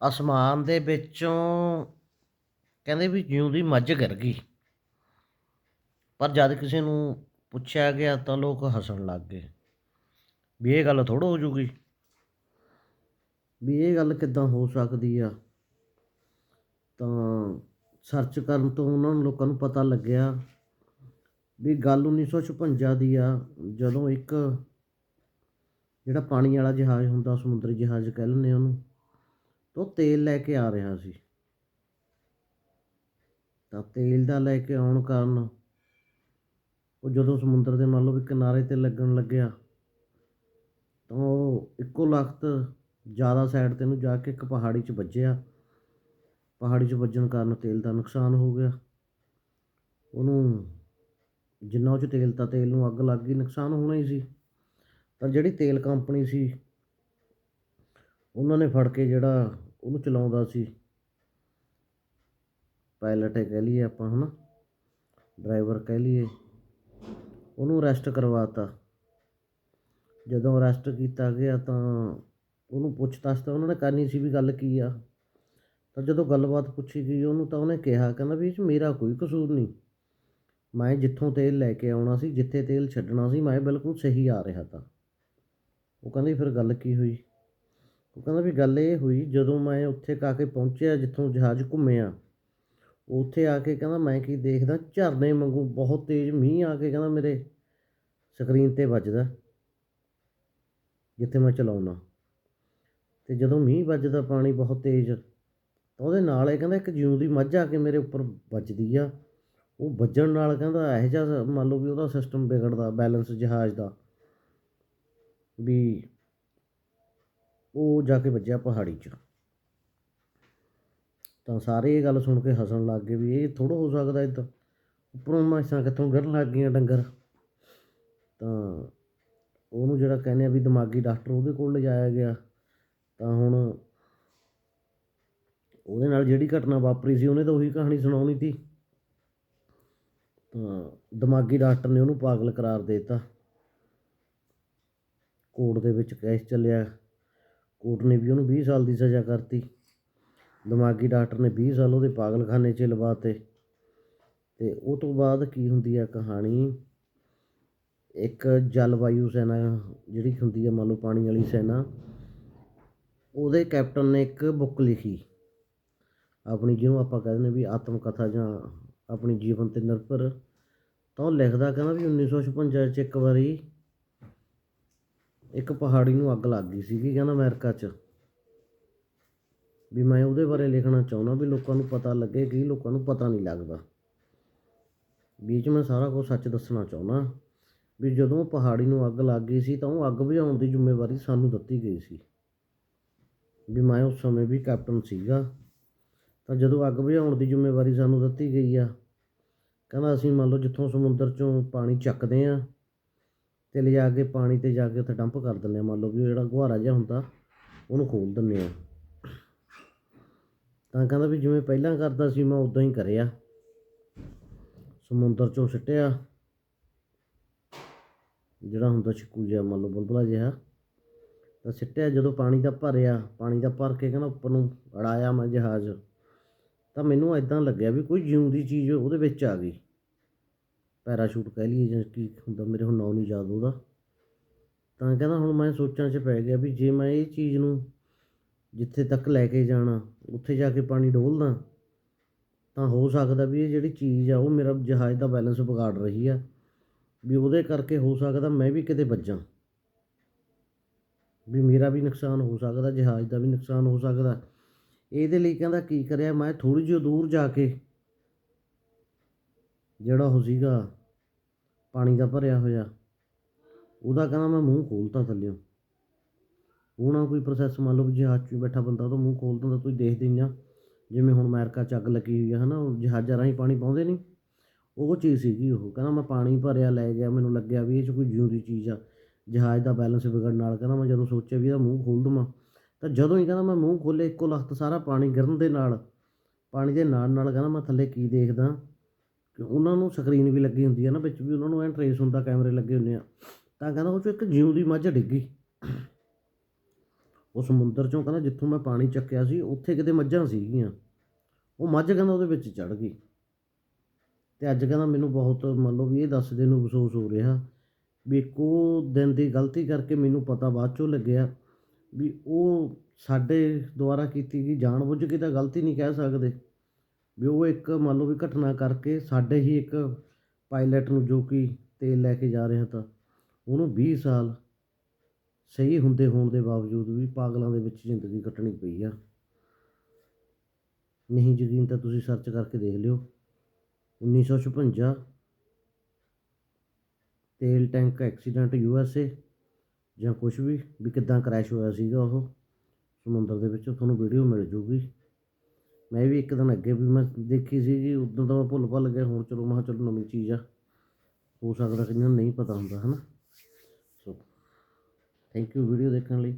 ਅਸਮਾਨ ਦੇ ਵਿੱਚੋਂ ਕਹਿੰਦੇ ਵੀ ਜਿਉਂਦੀ ਮੱਝ ਗਿਰ ਗਈ। ਪਰ ਜਦ ਕਿਸੇ ਨੂੰ ਪੁੱਛਿਆ ਗਿਆ ਤਾਂ ਲੋਕ ਹੱਸਣ ਲੱਗ ਗਏ ਵੀ ਇਹ ਗੱਲ ਥੋੜ੍ਹਾ ਹੋ ਜੂਗੀ, ਵੀ ਇਹ ਗੱਲ ਕਿੱਦਾਂ ਹੋ ਸਕਦੀ ਆ। ਤਾਂ ਸਰਚ ਕਰਨ ਤੋਂ ਉਹਨਾਂ ਨੂੰ ਲੋਕਾਂ ਨੂੰ ਪਤਾ ਲੱਗਿਆ ਵੀ ਗੱਲ 1956 ਦੀ ਆ, ਜਦੋਂ ਇੱਕ ਜਿਹੜਾ ਪਾਣੀ ਵਾਲਾ ਜਹਾਜ਼ ਹੁੰਦਾ, ਸਮੁੰਦਰੀ ਜਹਾਜ਼ ਕਹਿ ਲੈਂਦੇ ਉਹਨੂੰ ਤਾਂ ਉਹ ਤੇਲ ਲੈ ਕੇ ਆ ਰਿਹਾ ਸੀ। ਤਾਂ ਤੇਲ ਦਾ ਲੈ ਕੇ ਆਉਣ ਕਾਰਨ ਉਹ ਜਦੋਂ ਸਮੁੰਦਰ ਦੇ ਮੰਨ ਲਓ ਵੀ ਕਿਨਾਰੇ ਤੇ ਲੱਗਣ ਲੱਗਿਆ, ਤਾਂ ਉਹ ਇੱਕੋ ਲਖਤ ਜ਼ਿਆਦਾ ਸਾਈਡ ਤੇ ਨੂੰ ਜਾ ਕੇ ਇੱਕ ਪਹਾੜੀ 'ਚ ਵੱਜਿਆ। ਪਹਾੜੀ 'ਚ ਵੱਜਣ ਕਾਰਨ ਤੇਲ ਦਾ ਨੁਕਸਾਨ ਹੋ ਗਿਆ। ਉਹਨੂੰ ਜਿੰਨਾ ਉਹ 'ਚ ਤੇਲ ਤਾਂ ਤੇਲ ਨੂੰ ਅੱਗ ਲੱਗ ਗਈ, ਨੁਕਸਾਨ ਹੋਣਾ ਹੀ ਸੀ। ਤਾਂ ਜਿਹੜੀ ਤੇਲ ਕੰਪਨੀ ਸੀ, ਉਹਨਾਂ ਨੇ ਫੜ ਕੇ ਜਿਹੜਾ ਉਹਨੂੰ ਚਲਾਉਂਦਾ ਸੀ। ਪਾਇਲਟ ਕਹਿ ਲਈਏ ਆਪਾਂ, ਹਨਾ? ਡਰਾਈਵਰ ਕਹਿ ਲਈਏ। ਉਹਨੂੰ ਅਰੈਸਟ ਕਰਵਾਤਾ। ਜਦੋਂ ਅਰੈਸਟ ਕੀਤਾ ਗਿਆ ਤਾਂ ਉਹਨੂੰ ਪੁੱਛਤਾਛ ਤਾਂ ਉਹਨਾਂ ਨੇ ਕਰਨੀ ਸੀ ਵੀ ਗੱਲ ਕੀ ਆ। ਤਾਂ ਜਦੋਂ ਗੱਲਬਾਤ ਪੁੱਛੀ ਗਈ ਉਹਨੂੰ ਤਾਂ ਉਹਨੇ ਕਿਹਾ, ਕਹਿੰਦਾ ਵੀ ਇਹ 'ਚ ਮੇਰਾ ਕੋਈ ਕਸੂਰ ਨਹੀਂ। ਮੈਂ ਜਿੱਥੋਂ ਤੇਲ ਲੈ ਕੇ ਆਉਣਾ ਸੀ, ਜਿੱਥੇ ਤੇਲ ਛੱਡਣਾ ਸੀ, ਮੈਂ ਬਿਲਕੁਲ ਸਹੀ ਆ ਰਿਹਾ ਤਾਂ। ਉਹ ਕਹਿੰਦੀ ਫਿਰ ਗੱਲ ਕੀ ਹੋਈ? ਉਹ ਕਹਿੰਦਾ ਵੀ ਗੱਲ ਇਹ ਹੋਈ, ਜਦੋਂ ਮੈਂ ਉੱਥੇ ਕਾ ਕੇ ਪਹੁੰਚਿਆ, ਜਿੱਥੋਂ ਜਹਾਜ਼ ਘੁੰਮਿਆ, ਉੱਥੇ ਆ ਕੇ ਕਹਿੰਦਾ ਮੈਂ ਕੀ ਦੇਖਦਾ, ਝਰਨੇ ਵਾਂਗੂ ਬਹੁਤ ਤੇਜ਼ ਮੀਂਹ ਆ ਕੇ ਕਹਿੰਦਾ ਮੇਰੇ ਸਕਰੀਨ ਤੇ ਵੱਜਦਾ, ਜਿੱਥੇ ਮੈਂ ਚਲਾਉਣਾ। ਤੇ ਜਦੋਂ ਮੀਂਹ ਵੱਜਦਾ, ਪਾਣੀ ਬਹੁਤ ਤੇਜ਼, ਤਾਂ ਉਹਦੇ ਨਾਲ ਇਹ ਕਹਿੰਦਾ ਇੱਕ ਜਿਉਂ ਦੀ ਮੱਝ ਆ ਕੇ ਮੇਰੇ ਉੱਪਰ ਵੱਜਦੀ ਆ। ਉਹ ਵੱਜਣ ਨਾਲ ਕਹਿੰਦਾ ਇਹੋ ਜਿਹਾ ਮੰਨ ਲਓ ਵੀ ਉਹਦਾ ਸਿਸਟਮ ਵਿਗੜਦਾ ਬੈਲੈਂਸ ਜਹਾਜ਼ ਦਾ, ਵੀ ਉਹ ਜਾ ਕੇ ਵੱਜਿਆ ਪਹਾੜੀ 'ਚ। ਤਾਂ ਸਾਰੇ ਇਹ ਗੱਲ ਸੁਣ ਕੇ ਹੱਸਣ ਲੱਗ ਗਏ ਵੀ ਇਹ ਥੋੜ੍ਹਾ ਹੋ ਸਕਦਾ ਇਦਾਂ। ਉੱਪਰੋਂ ਮਾਸਾਂ ਕਿੱਥੋਂ ਗਿਰਨ ਲੱਗ ਗਈਆਂ ਡੰਗਰ। ਤਾਂ ਉਹਨੂੰ ਜਿਹੜਾ ਕਹਿੰਦੇ ਆ ਵੀ ਦਿਮਾਗੀ ਡਾਕਟਰ ਉਹਦੇ ਕੋਲ ਲਿਜਾਇਆ ਗਿਆ। ਤਾਂ ਹੁਣ ਉਹਦੇ ਨਾਲ ਜਿਹੜੀ ਘਟਨਾ ਵਾਪਰੀ ਸੀ ਉਹਨੇ ਤਾਂ ਉਹੀ ਕਹਾਣੀ ਸੁਣਾਉਣੀ ਸੀ। ਤਾਂ ਦਿਮਾਗੀ ਡਾਕਟਰ ਨੇ ਉਹਨੂੰ ਪਾਗਲ ਕਰਾਰ ਦੇ ਦਿੱਤਾ। ਕੋਰਟ ਦੇ ਵਿੱਚ ਕੇਸ ਚੱਲਿਆ। ਕੋਰਟ ਨੇ ਵੀ ਉਹਨੂੰ 20 ਸਾਲ ਦੀ ਸਜ਼ਾ ਕਰਤੀ। ਦਿਮਾਗੀ ਡਾਕਟਰ ਨੇ 20 ਸਾਲ ਉਹਦੇ ਪਾਗਲਖਾਨੇ 'ਚ ਲਵਾਤੇ। ਤੇ ਉਹ ਤੋਂ ਬਾਅਦ ਕੀ ਹੁੰਦੀ ਆ ਕਹਾਣੀ? ਇੱਕ ਜਲਵਾਯੂ ਸੈਨਾ ਜਿਹੜੀ ਹੁੰਦੀ ਆ ਮੰਨ ਲਓ ਪਾਣੀ ਵਾਲੀ ਸੈਨਾ, ਉਹਦੇ ਕੈਪਟਨ ਨੇ ਇੱਕ ਬੁੱਕ ਲਿਖੀ। ਆਪਣੀ ਜਿਹਨੂੰ ਆਪਾਂ ਕਹਿੰਦੇ ਨੇ ਵੀ ਆਤਮ ਕਥਾ ਜਾਂ ਆਪਣੀ ਜੀਵਨ ਤੇ ਨਿਰਭਰ। ਤਾਂ ਉਹ ਲਿਖਦਾ ਕਹਿੰਦਾ ਵੀ 1956 ਚ ਇੱਕ ਵਾਰੀ ਇੱਕ ਪਹਾੜੀ ਨੂੰ ਅੱਗ ਲੱਗ ਗਈ ਸੀਗੀ ਕਹਿੰਦਾ ਅਮਰੀਕਾ 'ਚ। ਵੀ ਮੈਂ ਉਹਦੇ ਬਾਰੇ ਲਿਖਣਾ ਚਾਹੁੰਦਾ ਵੀ ਲੋਕਾਂ ਨੂੰ ਪਤਾ ਲੱਗੇ ਕਿ ਲੋਕਾਂ ਨੂੰ ਪਤਾ ਨਹੀਂ ਲੱਗਦਾ। ਵਿੱਚ ਮੈਂ ਸਾਰਾ ਕੁਝ ਸੱਚ ਦੱਸਣਾ ਚਾਹੁੰਦਾ ਵੀ ਜਦੋਂ ਪਹਾੜੀ ਨੂੰ ਅੱਗ ਲੱਗ ਗਈ ਸੀ ਤਾਂ ਉਹ ਅੱਗ ਬੁਝਾਉਣ ਦੀ ਜ਼ਿੰਮੇਵਾਰੀ ਸਾਨੂੰ ਦਿੱਤੀ ਗਈ ਸੀ। ਵੀ ਮੈਂ ਉਸ ਸਮੇਂ ਵੀ ਕੈਪਟਨ ਸੀਗਾ। ਤਾਂ ਜਦੋਂ ਅੱਗ ਬੁਝਾਉਣ ਦੀ ਜ਼ਿੰਮੇਵਾਰੀ ਸਾਨੂੰ ਦਿੱਤੀ ਗਈ ਆ, ਕਹਿੰਦਾ ਅਸੀਂ ਮੰਨ ਲਓ ਜਿੱਥੋਂ ਸਮੁੰਦਰ ਚੋਂ ਪਾਣੀ ਚੱਕਦੇ ਆ ਅਤੇ ਲਿਜਾ ਕੇ ਪਾਣੀ ਤੇ ਜਾ ਕੇ ਉੱਥੇ ਡੰਪ ਕਰ ਦਿੰਦੇ ਹਾਂ। ਮੰਨ ਲਓ ਵੀ ਉਹ ਜਿਹੜਾ ਗੁਹਾਰਾ ਜਿਹਾ ਹੁੰਦਾ, ਉਹਨੂੰ ਖੋਲ੍ਹ ਦਿੰਦੇ ਹਾਂ। ਤਾਂ ਕਹਿੰਦਾ ਵੀ ਜਿਵੇਂ ਪਹਿਲਾਂ ਕਰਦਾ ਸੀ, ਮੈਂ ਉਦਾਂ ਹੀ ਕਰਿਆ। ਸਮੁੰਦਰ ਚੋਂ ਸਿੱਟਿਆ। ਜਿਹੜਾ ਹੁੰਦਾ ਛਿੱਕੂ ਜਿਹਾ, ਮੰਨ ਲਓ ਬੁਲਬੁਲਾ ਜਿਹਾ, ਤਾਂ ਸਿੱਟਿਆ। ਜਦੋਂ ਪਾਣੀ ਦਾ ਭਰਿਆ, ਪਾਣੀ ਦਾ ਭਰ ਕੇ ਕਹਿੰਦਾ ਉੱਪਰ ਨੂੰ ਅੜਾਇਆ ਮੈਂ ਜਹਾਜ਼। ਤਾਂ ਮੈਨੂੰ ਐਦਾਂ ਲੱਗਿਆ ਵੀ ਕੋਈ ਜਿਉਂਦੀ ਚੀਜ਼ ਉਹਦੇ ਵਿੱਚ ਆ ਗਈ। ਪੈਰਾਸ਼ੂਟ ਕਹਿ ਲਈਏ ਜਾਂ ਕੀ ਹੁੰਦਾ, ਮੇਰੇ ਹੁਣ ਨਾਂ ਨਹੀਂ ਯਾਦ ਉਹਦਾ। ਤਾਂ ਕਹਿੰਦਾ ਹੁਣ ਮੈਂ ਸੋਚਾਂ 'ਚ ਪੈ ਗਿਆ ਵੀ ਜੇ ਮੈਂ ਇਹ ਚੀਜ਼ ਨੂੰ ਜਿੱਥੇ ਤੱਕ ਲੈ ਕੇ ਜਾਣਾ, ਉੱਥੇ ਜਾ ਕੇ ਪਾਣੀ ਡੋਲਦਾ, ਤਾਂ ਹੋ ਸਕਦਾ ਵੀ ਇਹ ਜਿਹੜੀ ਚੀਜ਼ ਆ, ਉਹ ਮੇਰਾ ਜਹਾਜ਼ ਦਾ ਬੈਲੈਂਸ ਵਿਗਾੜ ਰਹੀ ਆ। ਵੀ ਉਹਦੇ ਕਰਕੇ ਹੋ ਸਕਦਾ ਮੈਂ ਵੀ ਕਿਤੇ ਵੱਜਾਂ। ਵੀ ਮੇਰਾ ਵੀ ਨੁਕਸਾਨ ਹੋ ਸਕਦਾ, ਜਹਾਜ਼ ਦਾ ਵੀ ਨੁਕਸਾਨ ਹੋ ਸਕਦਾ। ਇਹਦੇ ਲਈ ਕਹਿੰਦਾ ਕੀ ਕਰਿਆ, ਮੈਂ ਥੋੜੀ ਜਿਹੀ ਦੂਰ ਜਾ ਕੇ ਜਿਹੜਾ ਉਹ ਸੀਗਾ, ਪਾਣੀ ਦਾ ਭਰਿਆ ਹੋਇਆ, ਉਹਦਾ ਕਹਿੰਦਾ ਮੈਂ ਮੂੰਹ ਖੋਲਤਾ ਥੱਲਿਓਂ। ਉਹ ਨਾ ਕੋਈ ਪ੍ਰੋਸੈਸ ਮੰਨ ਲਓ ਵੀ ਜਹਾਜ਼ 'ਚ ਹੀ ਬੈਠਾ ਬੰਦਾ ਉਹਦਾ ਮੂੰਹ ਖੋਲ ਦਿੰਦਾ ਤੁਸੀਂ ਦੇਖਦੇ ਹੀ ਆ। ਜਿਵੇਂ ਹੁਣ ਅਮਰੀਕਾ 'ਚ ਅੱਗ ਲੱਗੀ ਹੋਈ ਆ, ਹਨਾ, ਉਹ ਜਹਾਜ਼ਾਂ ਰਾਹੀਂ ਪਾਣੀ ਪਾਉਂਦੇ ਨਹੀਂ। ਉਹ ਚੀਜ਼ ਸੀਗੀ ਉਹ, ਕਹਿੰਦਾ ਮੈਂ ਪਾਣੀ ਭਰਿਆ, ਲੈ ਗਿਆ, ਮੈਨੂੰ ਲੱਗਿਆ ਵੀ ਇਹ 'ਚ ਕੋਈ ਜਿਉਂਦੀ ਚੀਜ਼ ਆ। ਜਹਾਜ਼ ਦਾ ਬੈਲੈਂਸ ਵਿਗੜਨ ਨਾਲ ਕਹਿੰਦਾ ਮੈਂ ਜਦੋਂ ਸੋਚਿਆ ਵੀ ਇਹਦਾ ਮੂੰਹ ਖੋਲ ਦਵਾਂ, ਤਾਂ ਜਦੋਂ ਹੀ ਕਹਿੰਦਾ ਮੈਂ ਮੂੰਹ ਖੋਲੇ ਇੱਕੋ ਲਖਤ ਸਾਰਾ ਪਾਣੀ ਗਿਰਨ ਦੇ ਨਾਲ, ਪਾਣੀ ਦੇ ਨਾਲ ਨਾਲ ਕਹਿੰਦਾ ਮੈਂ ਥੱਲੇ ਕੀ ਦੇਖਦਾ? ਕਿ ਉਹਨਾਂ ਨੂੰ ਸਕਰੀਨ ਵੀ ਲੱਗੀ ਹੁੰਦੀ ਆ ਨਾ ਵਿੱਚ ਵੀ ਉਹਨਾਂ ਨੂੰ ਐਂ ਟਰੇਸ ਹੁੰਦਾ ਕੈਮਰੇ ਲੱਗੇ ਹੁੰਦੇ ਆ। ਤਾਂ ਕਹਿੰਦਾ ਉਹ 'ਚੋਂ ਇੱਕ ਜਿਉਂ ਦੀ ਮੱਝ ਡਿੱਗੀ ਉਹ ਸਮੁੰਦਰ ਚੋਂ ਕਹਿੰਦਾ ਜਿੱਥੋਂ ਮੈਂ ਪਾਣੀ ਚੱਕਿਆ ਸੀ, ਉੱਥੇ ਕਿਤੇ ਮੱਝਾਂ ਸੀਗੀਆਂ। ਉਹ ਮੱਝ ਕਹਿੰਦਾ ਉਹਦੇ ਵਿੱਚ ਚੜ ਗਈ। ਤੇ ਅੱਜ ਕਹਿੰਦਾ ਮੈਨੂੰ ਬਹੁਤ ਮੰਨ ਲਓ ਵੀ ਇਹ ਦੱਸਦੇ ਨੂੰ ਅਫਸੋਸ ਹੋ ਰਿਹਾ ਵੀ ਇੱਕੋ ਦਿਨ ਦੀ ਗਲਤੀ ਕਰਕੇ ਮੈਨੂੰ ਪਤਾ ਬਾਅਦ ਚੋਂ ਲੱਗਿਆ ਵੀ ਉਹ ਸਾਡੇ ਦੁਆਰਾ ਕੀਤੀ ਗਈ ਜਾਣਬੁੱਝ ਕੇ ਤਾਂ ਗਲਤੀ ਨਹੀਂ ਕਹਿ ਸਕਦੇ। ਵੀ ਉਹ ਇੱਕ ਮੰਨ ਲਓ ਵੀ ਘਟਨਾ ਕਰਕੇ ਸਾਡੇ ਹੀ ਇੱਕ ਪਾਇਲਟ ਨੂੰ ਜੋ ਕਿ ਤੇਲ ਲੈ ਕੇ ਜਾ ਰਿਹਾ ਤਾਂ ਉਹਨੂੰ ਵੀਹ ਸਾਲ ਸਹੀ ਹੁੰਦੇ ਹੋਣ ਦੇ ਬਾਵਜੂਦ ਵੀ ਪਾਗਲਾਂ ਦੇ ਵਿੱਚ ਜ਼ਿੰਦਗੀ ਕੱਟਣੀ ਪਈ ਆ। ਨਹੀਂ ਯਕੀਨ ਤਾਂ ਤੁਸੀਂ ਸਰਚ ਕਰਕੇ ਦੇਖ ਲਿਓ। 1956 ਤੇਲ tank accident U S A ਜਾਂ ਕੁਝ ਵੀ ਵੀ ਕਿੱਦਾਂ ਕ੍ਰੈਸ਼ ਹੋਇਆ ਸੀਗਾ ਉਹ, ਸਮੁੰਦਰ ਦੇ ਵਿੱਚ, ਤੁਹਾਨੂੰ ਵੀਡੀਓ ਮਿਲ ਜੂਗੀ। ਮੈਂ ਵੀ ਇੱਕ ਦਿਨ ਅੱਗੇ ਵੀ ਮੈਂ ਦੇਖੀ ਸੀਗੀ, ਉਦੋਂ ਤਾਂ ਮੈਂ ਭੁੱਲ ਭੱਲ ਗਿਆ, ਹੁਣ ਚਲੋ ਮੈਂ ਕਿਹਾ ਚਲੋ ਨਵੀਂ ਚੀਜ਼ ਆ। ਹੋ ਸਕਦਾ ਕਈਆਂ ਨੂੰ ਨਹੀਂ ਪਤਾ ਹੁੰਦਾ ਹੈ ਨਾ ਸੋ ਥੈਂਕ ਯੂ ਵੀਡੀਓ ਦੇਖਣ ਲਈ।